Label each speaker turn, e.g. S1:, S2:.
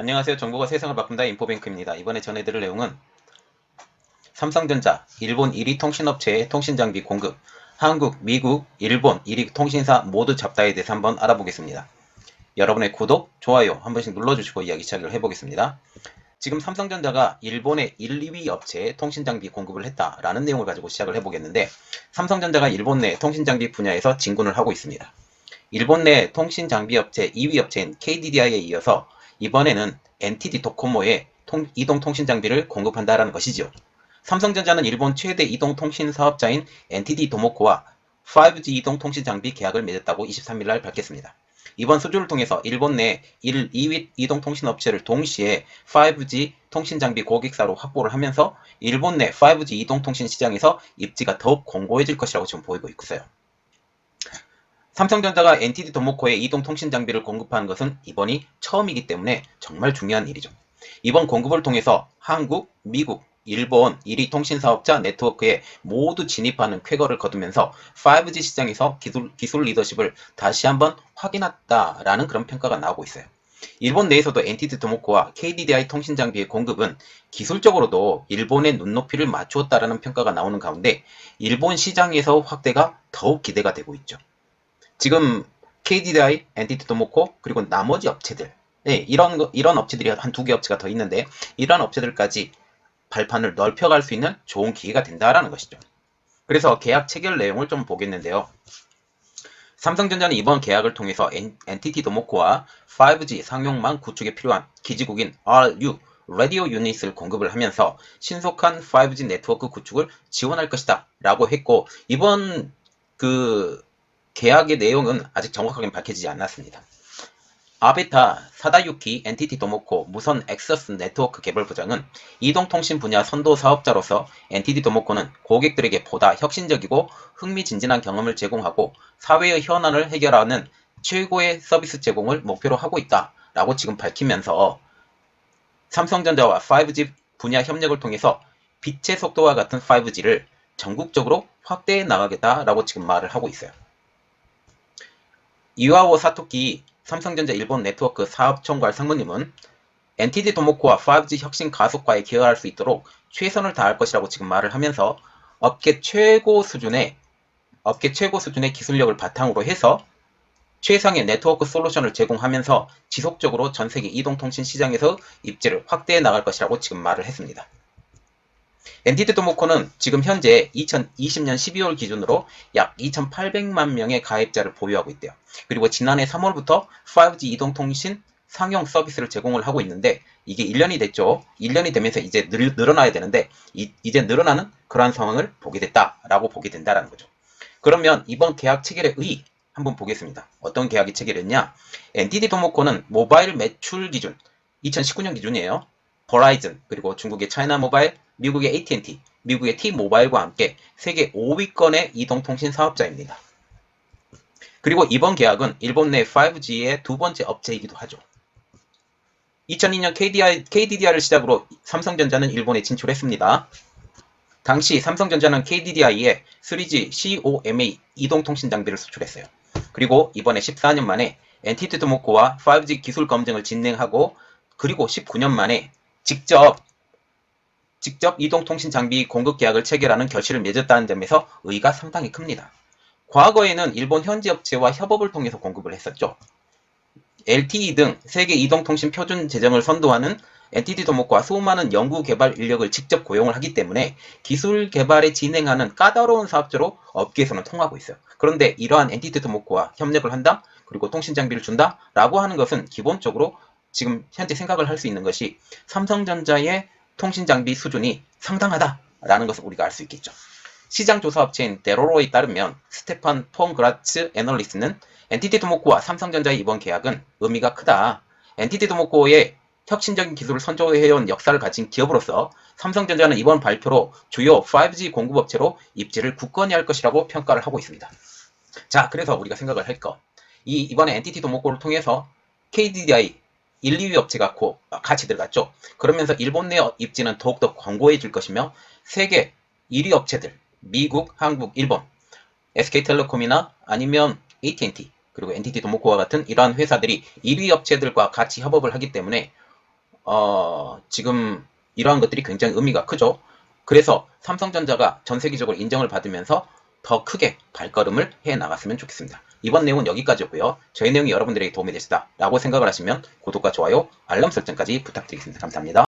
S1: 안녕하세요. 정보가 세상을 바꾼다 인포뱅크입니다. 이번에 전해드릴 내용은 삼성전자, 일본 1위 통신업체의 통신장비 공급, 한국, 미국, 일본 1위 통신사 모두 잡다에 대해서 한번 알아보겠습니다. 여러분의 구독, 좋아요 한 번씩 눌러주시고 이야기 시작을 해보겠습니다. 지금 삼성전자가 일본의 1, 2위 업체에 통신장비 공급을 했다라는 내용을 가지고 시작을 해보겠는데 삼성전자가 일본 내 통신장비 분야에서 진군을 하고 있습니다. 일본 내 통신장비 업체 2위 업체인 KDDI에 이어서 이번에는 NTT 도코모에 통- 이동통신 장비를 공급한다라는 것이지요. 삼성전자는 일본 최대 이동통신 사업자인 NTT 도모코와 5G 이동통신 장비 계약을 맺었다고 23일 날 밝혔습니다. 이번 수주를 통해서 일본 내 1, 2위 이동통신 업체를 동시에 5G 통신 장비 고객사로 확보를 하면서 일본 내 5G 이동통신 시장에서 입지가 더욱 공고해질 것이라고 지금 보이고 있어요. 삼성전자가 NTT 도모코에 이동 통신 장비를 공급하는 것은 이번이 처음이기 때문에 정말 중요한 일이죠. 이번 공급을 통해서 한국, 미국, 일본 1위 통신 사업자 네트워크에 모두 진입하는 쾌거를 거두면서 5G 시장에서 기술, 기술 리더십을 다시 한번 확인했다라는 그런 평가가 나오고 있어요. 일본 내에서도 NTT 도모코와 KDDI 통신 장비의 공급은 기술적으로도 일본의 눈높이를 맞추었다라는 평가가 나오는 가운데 일본 시장에서 확대가 더욱 기대가 되고 있죠. 지금 KDDI, NTT 도모코 그리고 나머지 업체들 네, 이런 거- 이런 업체들이 한 두 개 업체가 더 있는데 이러한 업체들까지 발판을 넓혀갈 수 있는 좋은 기회가 된다라는 것이죠. 그래서 계약 체결 내용을 좀 보겠는데요. 삼성전자는 이번 계약을 통해서 NTT 도모코와 5G 상용망 구축에 필요한 기지국인 RU 라디오 유닛을 공급을 하면서 신속한 5G 네트워크 구축을 지원할 것이다 라고 했고 이번 그 계약의 내용은 아직 정확하게 밝혀지지 않았습니다. 아베타 사다유키 NTT 도모코 무선 액세스 네트워크 개발 부장은 이동통신 분야 선도 사업자로서 NTT 도모코는 고객들에게 보다 혁신적이고 흥미진진한 경험을 제공하고 사회의 현안을 해결하는 최고의 서비스 제공을 목표로 하고 있다 라고 지금 밝히면서 삼성전자와 5G 분야 협력을 통해서 빛의 속도와 같은 5G를 전국적으로 확대해 나가겠다라고 지금 말을 하고 있어요. 이와오 사토키 삼성전자 일본 네트워크 사업총괄 상무님은 NTT 도모코와 5G 혁신 가속화에 기여할 수 있도록 최선을 다할 것이라고 지금 말을 하면서 업계 최고 수준의 업계 최고 수준의 기술력을 바탕으로 해서 최상의 네트워크 솔루션을 제공하면서 지속적으로 전 세계 이동통신 시장에서 입지를 확대해 나갈 것이라고 지금 말을 했습니다. NTT 도모코는 지금 현재 2020년 12월 기준으로 약 2,800만 명의 가입자를 보유하고 있대요. 그리고 지난해 3월부터 5G 이동통신 상용 서비스를 제공을 하고 있는데 이게 1년이 됐죠. 1년이 되면서 이제 늘, 늘어나야 되는데 이, 제 늘어나는 그러한 상황을 보게 됐다라고 보게 된다라는 거죠. 그러면 이번 계약 체결의 의 한번 보겠습니다. 어떤 계약이 체결했냐? NTT 도모코는 모바일 매출 기준 2019년 기준이에요. 버라이즌 그리고 중국의 차이나 모바일, 미국의 AT&T, 미국의 T-모바일과 함께 세계 5위권의 이동통신 사업자입니다. 그리고 이번 계약은 일본 내 5G의 두 번째 업체이기도 하죠. 2002년 KDI, KDDI를 시작으로 삼성전자는 일본에 진출했습니다. 당시 삼성전자는 KDDI에 3G COMA 이동통신 장비를 수출했어요. 그리고 이번에 14년 만에 NTT 도모코와 5G 기술 검증을 진행하고 그리고 19년 만에 직접 직접 이동통신 장비 공급 계약을 체결하는 결실을 맺었다는 점에서 의의가 상당히 큽니다. 과거에는 일본 현지 업체와 협업을 통해서 공급을 했었죠. LTE 등 세계 이동통신 표준 제정을 선도하는 NTT 도모코와 수많은 연구 개발 인력을 직접 고용을 하기 때문에 기술 개발에 진행하는 까다로운 사업자로 업계에서는 통하고 있어요. 그런데 이러한 NTT 도모코와 협력을 한다, 그리고 통신 장비를 준다 라고 하는 것은 기본적으로 지금 현재 생각을 할 수 있는 것이 삼성전자의 통신 장비 수준이 상당하다라는 것을 우리가 알 수 있겠죠. 시장 조사 업체인 데로로에 따르면 스테판 폰 그라츠 애널리스트는 NTT 도모코와 삼성전자의 이번 계약은 의미가 크다. NTT 도모코의 혁신적인 기술을 선조해온 역사를 가진 기업으로서 삼성전자는 이번 발표로 주요 5G 공급업체로 입지를 굳건히 할 것이라고 평가를 하고 있습니다. 자, 그래서 우리가 생각을 할 것. 이, 이번에 NTT 도모코를 통해서 KDDI 1, 2위 업체가 고, 같이 들어갔죠. 그러면서 일본 내 입지는 더욱더 광고해질 것이며 세계 1위 업체들, 미국, 한국, 일본, SK텔레콤이나 아니면 AT&T 그리고 NTT 도모코와 같은 이러한 회사들이 1위 업체들과 같이 협업을 하기 때문에 어, 지금 이러한 것들이 굉장히 의미가 크죠. 그래서 삼성전자가 전 세계적으로 인정을 받으면서 더 크게 발걸음을 해 나갔으면 좋겠습니다. 이번 내용은 여기까지고요. 저희 내용이 여러분들에게 도움이 되시다라고 생각을 하시면 구독과 좋아요, 알람 설정까지 부탁드리겠습니다. 감사합니다.